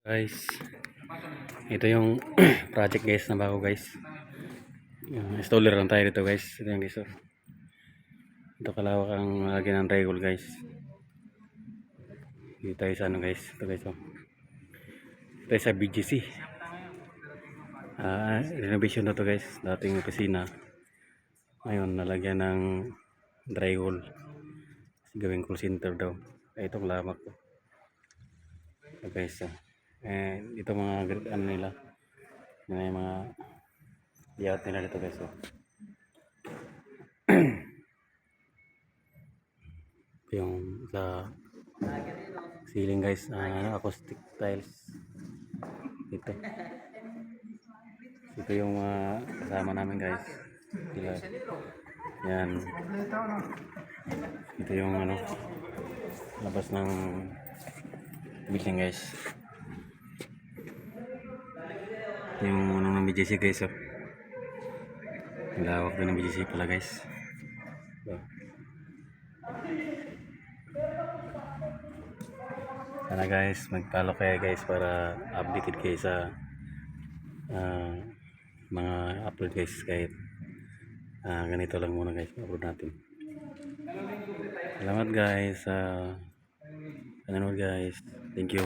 guys ito yung project guys na bago guys. Installer lang tayo dito guys. Ito yung guys oh. ito kalawak ang lagyan ng regol guys. Dito tayo sa ano guys. Ito guys oh. Ito sa BGC ah renovation na to guys. Dating opisina. Ngayon nalagyan ng drywall gawing call center daw. Itong lamak ko ito guys oh. Eh dito mga ano nila. Yung mga layout nila dito guys oh. Ito yung sa ceiling guys ah, acoustic tiles. Ito. Ito yung mga kasama namin guys. Sila. Yan. Ito yung ano labas ng building guys yung ano ng BGC guys oh. Lawak din ng BGC pala guys. Sana guys mag-follow kayo guys para updated kayo sa ah, mga upload guys kahit ah, ganito lang muna guys upload natin. Salamat guys sa uh, panonood guys. Thank you